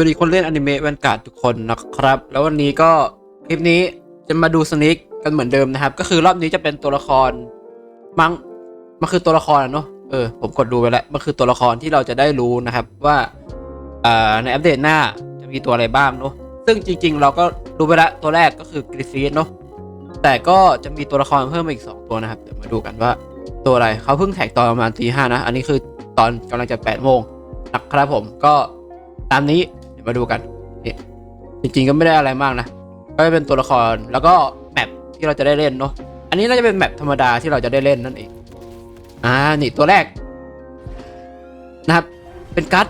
วัสดีคนเล่นอนิเมะแวนการ์ดทุกคนนะครับ แล้ววันนี้ก็คลิปนี้จะมาดูสนิกกันเหมือนเดิมนะครับ ก็คือรอบนี้จะเป็นตัวละครมังมันคือตัวละครอะเนาะเออผมกดดูไปแล้วมันคือตัวละครที่เราจะได้รู้นะครับว่าอ่าในอัปเดตหน้าจะมีตัวอะไรบ้างเนาะซึ่งจริง ๆ เราก็รู้ไปแล้วตัวแรกก็คือกริฟีสเนาะแต่ก็จะมีตัวละครเพิ่มมาอีก 2 ตัวนะครับ เดี๋ยวมาดูกันว่าตัวอะไรเขาเพิ่งแท็กตอนประมาณตีห้านะ อันนี้คือตอนกำลังจะแปดโมงนะครับผมก็ตามนี้ ดี๋ยวมาดูกันนี่จริงๆก็ไม่ได้อะไรมากนะ ก็จะเป็นตัวละครแล้วก็แมปที่เราจะได้เล่นเนาะอันนี้น่าจะเป็นแมปธรรมดาที่เราจะได้เล่นนั่นเองอ่านี่ตัวแรก นะครับ เป็นกัต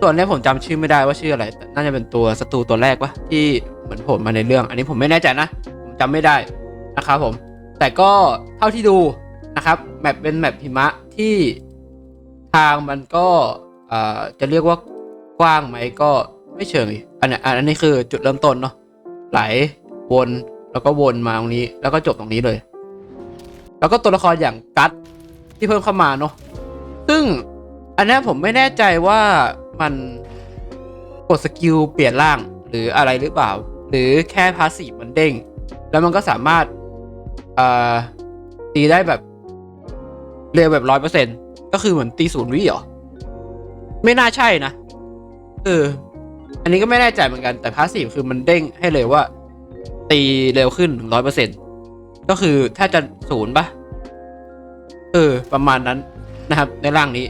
ส่วนนี้ผมจำชื่อไม่ได้ว่าชื่ออะไร น่าจะเป็นตัวศัตรูตัวแรกวะที่เหมือนผมมาในเรื่อง อันนี้ผมไม่แน่ใจนะผมจำไม่ได้นะครับผม แต่ก็เท่าที่ดูนะครับแมปเป็นแมปหิมะที่ทางมันก็จะเรียกว่า กว้างไหมก็ไม่เชิงอันนี้อันนี้คือจุดเริ่มต้นเนาะไหลวนแล้วก็วนมาตรงนี้ แล้วก็จบตรงนี้เลย แล้วก็ตัวละครอย่างกัตที่เพิ่มเข้ามาเนาะซึ่งอันนี้ผมไม่แน่ใจว่ามันกดสกิลเปลี่ยนร่างหรืออะไรหรือเปล่า หรือแค่พาสซีฟมันเด้ง แล้วมันก็สามารถเออตีได้แบบเร็วแบบร้อยเปอร์เซ็นก็คือเหมือนตีศูนย์วิเหรอ ไม่น่าใช่นะ เออ อันนี้ก็ไม่แน่ใจเหมือนกันแต่พาสซีฟคือมันเด้งให้เลยว่า ตีเร็วขึ้นถึงร้อยเปอร์เซ็นก็คือถ้าจะศูนย์ปะเออ ประมาณนั้นนะครับ ในร่างนี้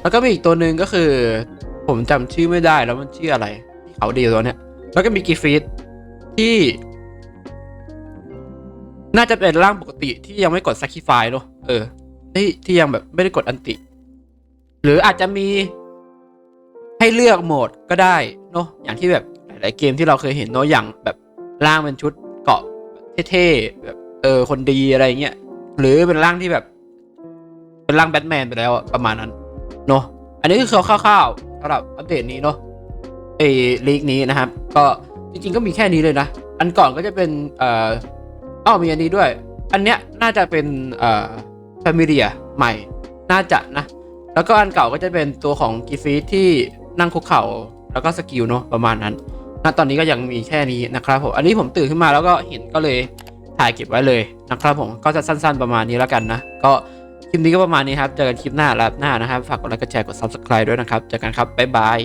แล้วก็มีอีกตัวหนึ่งก็คือ ผมจำชื่อไม่ได้แล้วมันชื่ออะไร เขาดีตัวเนี้ย แล้วก็มีกีฟีดที่ น่าจะเป็นร่างปกติที่ยังไม่กด sacrifice เนอะเออที่ที่ยังแบบไม่ได้กดอันติ หรืออาจจะมี ให้เลือกโหมดก็ได้เนาะอย่างที่แบบหลาย ๆ เกมที่เราเคยเห็นเนาะอย่างแบบร่างเป็นชุดเกาะเท่ๆแบบเออคนดีอะไรเงี้ยหรือเป็นร่างที่แบบ เป็นร่างแบทแมนไปแล้วประมาณนั้นเนาะอันนี้คือคร่าวๆสำหรับอัปเดตนี้เนาะเอลีกนี้นะครับ ก็จริง ๆ ก็มีแค่นี้เลยนะ อันก่อนก็จะเป็นเอ่ออ้ามีอันนี้ด้วย อันเนี้ยน่าจะเป็นเอ่อแฟมิเลียใหม่น่าจะนะ แล้วก็อันเก่าก็จะเป็นตัวของกีฟีที่ นั่งคุกเข่าแล้วก็สกิลเนาะประมาณนั้นณตอนนี้ก็ยังมีแค่นี้นะครับผมอันนี้ผมตื่นขึ้นมาแล้วก็เห็นก็เลยถ่ายเก็บไว้เลยนะครับผมก็จะสั้นๆประมาณนี้แล้วกันนะ ก็คลิปนี้ก็ประมาณนี้ครับเจอกันคลิปหน้าลับหน้านะครับฝากกดไลค์กดแชร์กด subscribe ด้วยนะครับเจอกันครับบ๊ายบาย